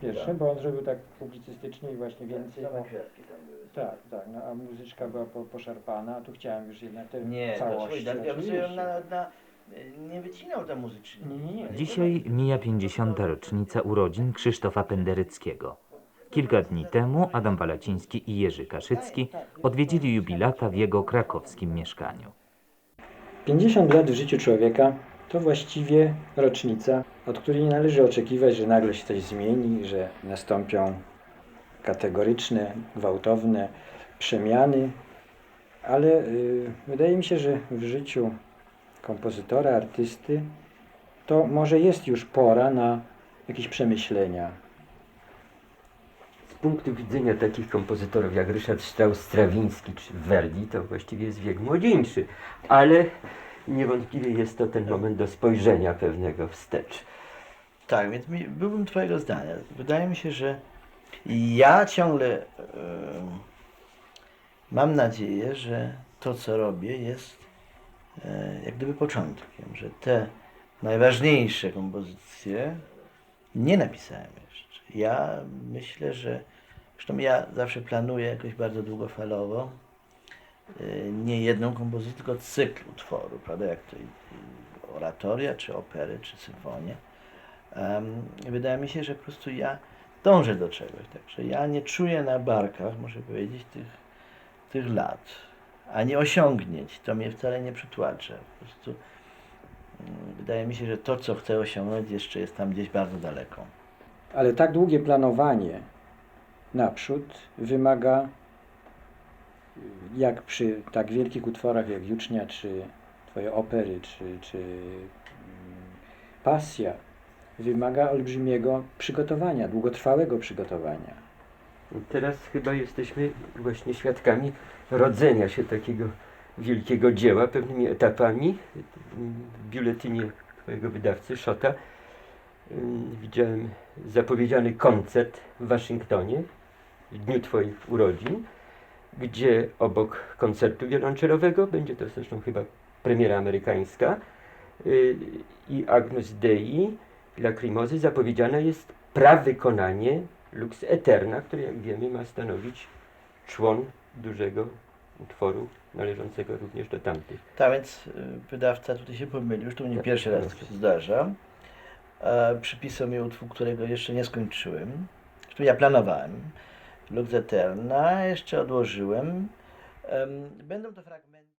pierwsze, Tak. bo on zrobił tak publicystycznie i właśnie więcej. Same kwiatki tam były. Tak, tak, no, a muzyczka była po, poszarpana, a tu chciałem już jednak te Nie, to całości. słuchaj, ja bym sobie na, na, nie wycinał tam muzycznie. Nie, nie, nie. Dzisiaj mija 50. rocznica urodzin Krzysztofa Pendereckiego. Kilka dni temu Adam Balaciński i Jerzy Kaszycki odwiedzili jubilata w jego krakowskim mieszkaniu. 50 lat w życiu człowieka to właściwie rocznica, od której nie należy oczekiwać, że nagle się coś zmieni, że nastąpią kategoryczne, gwałtowne przemiany, ale y, wydaje mi się, że w życiu kompozytora, artysty to może jest już pora na jakieś przemyślenia. Z punktu widzenia takich kompozytorów jak Ryszard Strauss-Strawiński czy Verdi, to właściwie jest wiek młodzieńczy, ale niewątpliwie jest to ten moment do spojrzenia pewnego wstecz. Tak, więc mi, byłbym Twojego zdania. Wydaje mi się, że ja ciągle em, mam nadzieję, że to, co robię, jest e, jak gdyby początkiem, że te najważniejsze kompozycje nie napisałem jeszcze. Ja myślę, że zresztą ja zawsze planuję jakoś bardzo długofalowo e, nie jedną kompozycję, tylko cykl utworu, prawda, jak to oratoria, czy opery, czy symfonie. Em, wydaje mi się, że po prostu ja dążę do czegoś, także ja nie czuję na barkach, muszę powiedzieć, tych, tych lat, ani osiągnięć. To mnie wcale nie przytłacza. Po prostu mm, wydaje mi się, że to, co chcę osiągnąć, jeszcze jest tam gdzieś bardzo daleko. Ale tak długie planowanie naprzód wymaga, jak przy tak wielkich utworach jak Jucznia, czy Twoje opery, czy, czy mm, Pasja, wymaga olbrzymiego przygotowania, długotrwałego przygotowania. Teraz chyba jesteśmy właśnie świadkami rodzenia się takiego wielkiego dzieła pewnymi etapami. W biuletynie twojego wydawcy, Szota, ym, widziałem zapowiedziany koncert w Waszyngtonie w dniu twoich urodzin, gdzie obok koncertu wiolonczelowego, będzie to zresztą chyba premiera amerykańska, y, i Agnus Dei, Lacrimozy zapowiedziane jest prawykonanie Lux Eterna, który jak wiemy ma stanowić człon dużego utworu należącego również do tamtych. Tak więc y, wydawca tutaj się pomylił, już to mnie Tak, pierwszy raz proszę. się zdarza. E, przypisał mi utwór, którego jeszcze nie skończyłem, który ja planowałem. Lux Eterna, jeszcze odłożyłem. Em, będą to fragmenty.